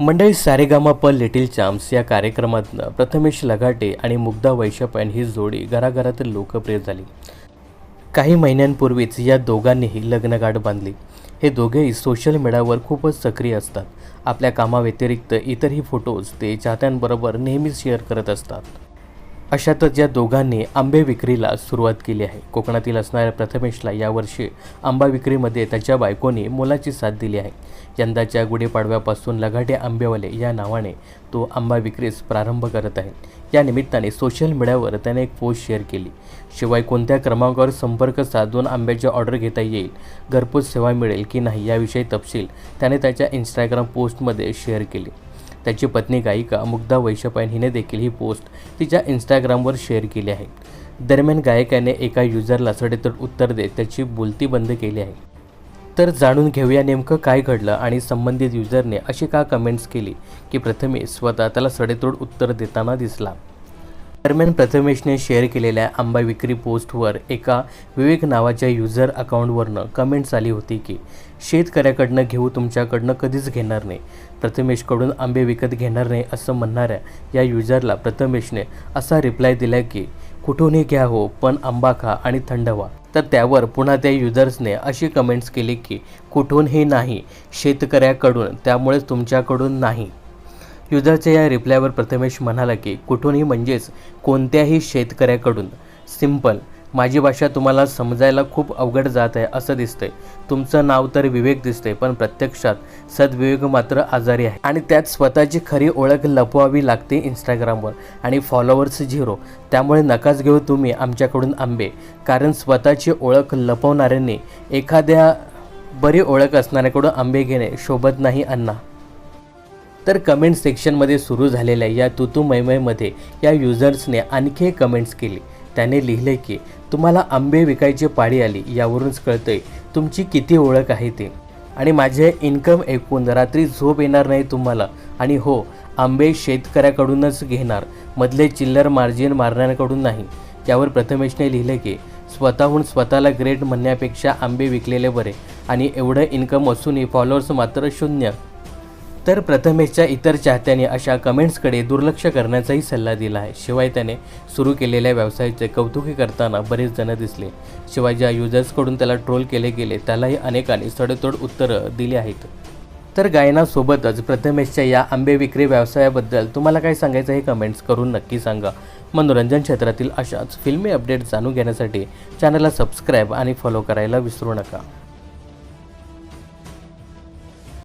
मंडळी सारेगामा प लिटिल चाम्स या कार्यक्रमातनं प्रथमेश लगाटे आणि मुग्धा वैशपायन ही जोडी घराघरातील लोकप्रिय झाली. काही महिन्यांपूर्वीच या दोघांनीही लग्नगाठ बांधली. हे दोघेही सोशल मीडियावर खूपच सक्रिय असतात. आपल्या कामाव्यतिरिक्त इतरही फोटोज ते चाहत्यांबरोबर नेहमीच शेअर करत असतात. अशातच या दोघांनी आंबे विक्रीला सुरुवात केली आहे. कोकणातील असणाऱ्या प्रथमेशला यावर्षी आंबा विक्रीमध्ये त्याच्या बायकोने मोलाची साथ दिली आहे. यंदाच्या गुढीपाडव्यापासून लगाटे आंबेवाले या नावाने तो आंबा विक्रीस प्रारंभ करत आहे. या निमित्ताने सोशल मीडियावर त्याने एक पोस्ट शेअर केली. शिवाय कोणत्या क्रमांकावर संपर्क साधून आंब्याची ऑर्डर घेता येईल घरपोच सेवा मिळेल की नाही याविषयी तपशील त्याने त्याच्या इंस्टाग्राम पोस्टमध्ये शेअर केली. त्याची पत्नी गायिका मुग्धा वैशपायन हिने देखील ही पोस्ट तिच्या इंस्टाग्रामवर शेअर केली आहे. दरम्यान गायकाने एका युजरला सडेतोड उत्तर देत त्याची बोलती बंद केली आहे. तर जाणून घेऊया नेमकं काय घडलं आणि संबंधित युजरने अशी का कमेंट्स केली की प्रथमेश स्वतः त्याला सडेतोड उत्तर देताना दिसला. दरम्यान प्रथमेशने शेअर केलेल्या आंबा विक्री पोस्टवर एका विवेक नावाच्या युजर अकाउंटवरनं कमेंट्स आली होती की शेतकऱ्याकडनं घेऊ तुमच्याकडनं कधीच घेणार नाही. प्रथमेशकडून आंबे विकत घेणार नाही असं म्हणणाऱ्या या युजरला प्रथमेशने असा रिप्लाय दिला की कुठूनही घ्या हो पण आंबा खा आणि थंड व्हा. तर त्यावर पुन्हा त्या युजर्सने अशी कमेंट्स केली की कुठूनही नाही शेतकऱ्याकडून त्यामुळेच तुमच्याकडून नाही. युजरच्या या रिप्लायवर प्रथमेश म्हणाला की कुठूनही म्हणजेच कोणत्याही शेतकऱ्याकडून. सिंपल माझी भाषा तुम्हाला समजायला खूप अवघड जात आहे असं दिसतंय. तुमचं नाव तर विवेक दिसतंय पण प्रत्यक्षात सद्विवेक मात्र आजारी आहे. आणि त्यात स्वतःची खरी ओळख लपवावी लागते इंस्टाग्रामवर आणि फॉलोअर्स झिरो. त्यामुळे नकाच घेऊ तुम्ही आमच्याकडून आंबे. कारण स्वतःची ओळख लपवणाऱ्यांनी एखाद्या बरी ओळख असणाऱ्याकडून आंबे घेणे शोभत नाही अण्णा. तर कमेंट सेक्शनमध्ये सुरू झालेल्या या तुतू मैमयमध्ये या युजर्सने आणखी कमेंट्स केली. त्याने लिहिले की तुम्हाला आंबे विकायची पाळी आली यावरूनच कळतंय तुमची किती ओळख आहे ते. आणि माझे इन्कम ऐकून रात्री झोप येणार नाही तुम्हाला. आणि हो आंबे शेतकऱ्याकडूनच घेणार. मधले चिल्लर मार्जिन मारणाऱ्याकडून नाही. त्यावर प्रथमेशने लिहिले की स्वतःहून स्वतःला ग्रेट म्हणण्यापेक्षा आंबे विकलेले बरे. आणि एवढं इन्कम असूनही फॉलोअर्स मात्र शून्य. तर प्रथमेशच्या इतर चाहत्यांनी अशा कमेंट्सकडे दुर्लक्ष करण्याचाही सल्ला दिला आहे. शिवाय त्याने सुरू केलेल्या व्यवसायाचे कौतुकी करताना बरेच जण दिसले. शिवाय ज्या युजर्सकडून त्याला ट्रोल केले गेले त्यालाही अनेकांनी सडेतोड उत्तरं दिली आहेत. तर गायनासोबतच प्रथमेशच्या या आंबे विक्री व्यवसायाबद्दल तुम्हाला काय सांगायचं हे कमेंट्स करून नक्की सांगा. मनोरंजन क्षेत्रातील अशाच फिल्मी अपडेट जाणून घेण्यासाठी चॅनलला सबस्क्राईब आणि फॉलो करायला विसरू नका.